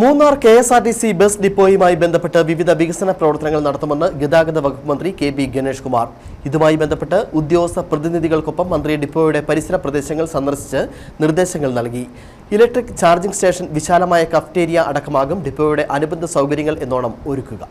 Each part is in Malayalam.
Munnar K S R T C bus ഡിപ്പോയുമായി ബന്ധപ്പെട്ട് വിവിധ വികസന പ്രവർത്തനങ്ങൾ നടത്തുമെന്ന് ഗതാഗത വകുപ്പ് മന്ത്രി കെ ബി ഗണേഷ് കുമാർ. ഇതുമായി ബന്ധപ്പെട്ട് ഉദ്യോഗസ്ഥ പ്രതിനിധികൾക്കൊപ്പം മന്ത്രി ഡിപ്പോയുടെ പരിസര പ്രദേശങ്ങൾ സന്ദർശിച്ച് നിർദ്ദേശങ്ങൾ നൽകി. ഇലക്ട്രിക് ചാർജിംഗ് സ്റ്റേഷൻ വിശാലമായ കഫ്റ്റേരിയ അടക്കമാകും ഡിപ്പോയുടെ അനുബന്ധ സൗകര്യങ്ങൾ എന്നോണം ഒരുക്കുക.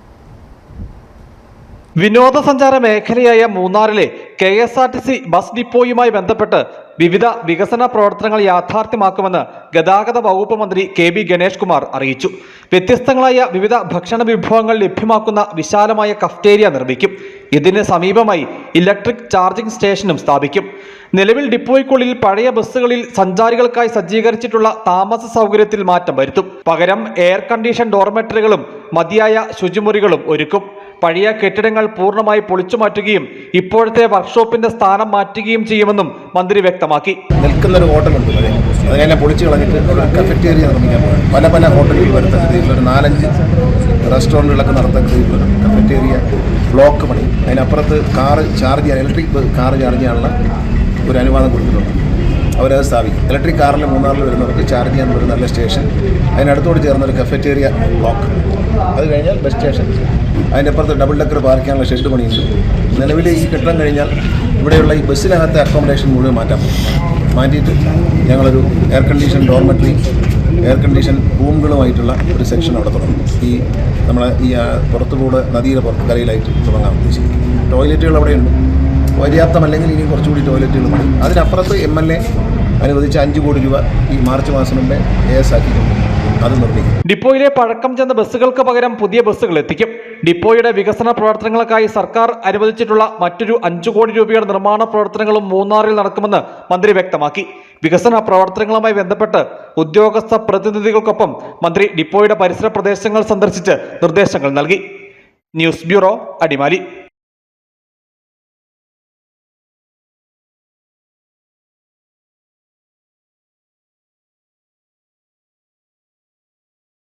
വിനോദസഞ്ചാര മേഖലയായ മൂന്നാറിലെ K S R T C bus ഡിപ്പോയുമായി ബന്ധപ്പെട്ട് വിവിധ വികസന പ്രവർത്തനങ്ങൾ യാഥാർത്ഥ്യമാക്കുമെന്ന് ഗതാഗത വകുപ്പ് മന്ത്രി കെ ബി ഗണേഷ് കുമാർ അറിയിച്ചു. വ്യത്യസ്തങ്ങളായ വിവിധ ഭക്ഷണ വിഭവങ്ങൾ ലഭ്യമാക്കുന്ന വിശാലമായ കഫ്റ്റേരിയ നിർമ്മിക്കും. ഇതിന് സമീപമായി ഇലക്ട്രിക് ചാർജിംഗ് സ്റ്റേഷനും സ്ഥാപിക്കും. നിലവിൽ ഡിപ്പോയ്ക്കുള്ളിൽ പഴയ ബസ്സുകളിൽ സഞ്ചാരികൾക്കായി സജ്ജീകരിച്ചിട്ടുള്ള താമസ സൗകര്യത്തിൽ മാറ്റം വരുത്തും. പകരം എയർ കണ്ടീഷൻ ഡോർമെറ്ററികളും മതിയായ ശുചിമുറികളും ഒരുക്കും. പഴയ കെട്ടിടങ്ങൾ പൂർണമായി പൊളിച്ചു മാറ്റുകയും ഇപ്പോഴത്തെ വർക്ക്ഷോപ്പിന്റെ സ്ഥാനം മാറ്റുകയും ചെയ്യുമെന്നും മന്ത്രി വ്യക്തമാക്കി. നിൽക്കുന്ന ഒരു ഹോട്ടലുണ്ട് അതിനെ പൊളിച്ചു കളഞ്ഞിട്ട് ഒരു കഫറ്റേരിയ നിർമ്മിക്കാൻ പോകും പല പല ഹോട്ടലുകൾ വരുത്തക്ക രീതിയിലൊരു നാലഞ്ച് റെസ്റ്റോറന്റുകളൊക്കെ നടത്തക്ക രീതിയിലൊരു കഫറ്റേറിയ ബ്ലോക്ക് പണി. അതിനപ്പുറത്ത് കാറ് ചാർജ് ചെയ്യാൻ ഇലക്ട്രിക് കാർ ചാർജ് ചെയ്യാനുള്ള ഒരു അനുവാദം കൊടുത്തിട്ടുണ്ട്. അവരത് സ്ഥാപിക്കും. ഇലക്ട്രിക് കാറിൽ മൂന്നാറിൽ വരുന്നവർക്ക് ചാർജ് ചെയ്യാൻ ഒരു നല്ല സ്റ്റേഷൻ. അതിനടുത്തോട് ചേർന്ന ഒരു കഫറ്റേരിയ ബ്ലോക്ക്. അത് കഴിഞ്ഞാൽ ബസ് സ്റ്റേഷൻ അതിന്റെ അപ്പുറത്ത് ഡബിൾ ഡെക്കർ പാർക്കാനുള്ള ഷെഡ് പണിയുണ്ട്. നിലവിൽ ഈ കെട്ടിടം കഴിഞ്ഞാൽ ഇവിടെയുള്ള ഈ ബസ്സിനകത്തെ അക്കോമഡേഷൻ മുഴുവൻ പറ്റും. മാറ്റിയിട്ട് ഞങ്ങളൊരു air condition dormitory air condition റൂമുകളുമായിട്ടുള്ള ഒരു സെക്ഷൻ അവിടെ തുടങ്ങും. ഈ നമ്മളെ ഈ പുറത്തുകൂടെ നദിയുടെ പുറത്ത് കരയിലായിട്ട് തുടങ്ങാൻ ഉദ്ദേശിക്കുന്നത് ടോയ്ലറ്റുകൾ അവിടെയുണ്ട്. പര്യാപ്തമല്ലെങ്കിൽ ഇനി കുറച്ചുകൂടി ടോയ്ലറ്റുകൾ മതി. അതിനപ്പുറത്ത് എം എൽ എ അനുവദിച്ച അഞ്ച് കോടി രൂപ ഈ മാർച്ച് മാസം മുമ്പേ എ എസ് ആക്കിയിട്ടുണ്ട്. അത് നിർമ്മിക്കും. ഡിപ്പോയിലെ പഴക്കം ചെന്ന ബസ്സുകൾക്ക് പകരം പുതിയ ബസ്സുകൾ എത്തിക്കും. ഡിപ്പോയുടെ വികസന പ്രവർത്തനങ്ങൾക്കായി സർക്കാർ അനുവദിച്ചിട്ടുള്ള മറ്റൊരു അഞ്ചു കോടി രൂപയുടെ നിർമ്മാണ പ്രവർത്തനങ്ങളും മൂന്നാറിൽ നടക്കുമെന്ന് മന്ത്രി വ്യക്തമാക്കി. വികസന പ്രവർത്തനങ്ങളുമായി ബന്ധപ്പെട്ട് ഉദ്യോഗസ്ഥ പ്രതിനിധികൾക്കൊപ്പം മന്ത്രി ഡിപ്പോയുടെ പരിസര പ്രദേശങ്ങൾ സന്ദർശിച്ച് നിർദ്ദേശങ്ങൾ നൽകി. News bureau Adimali.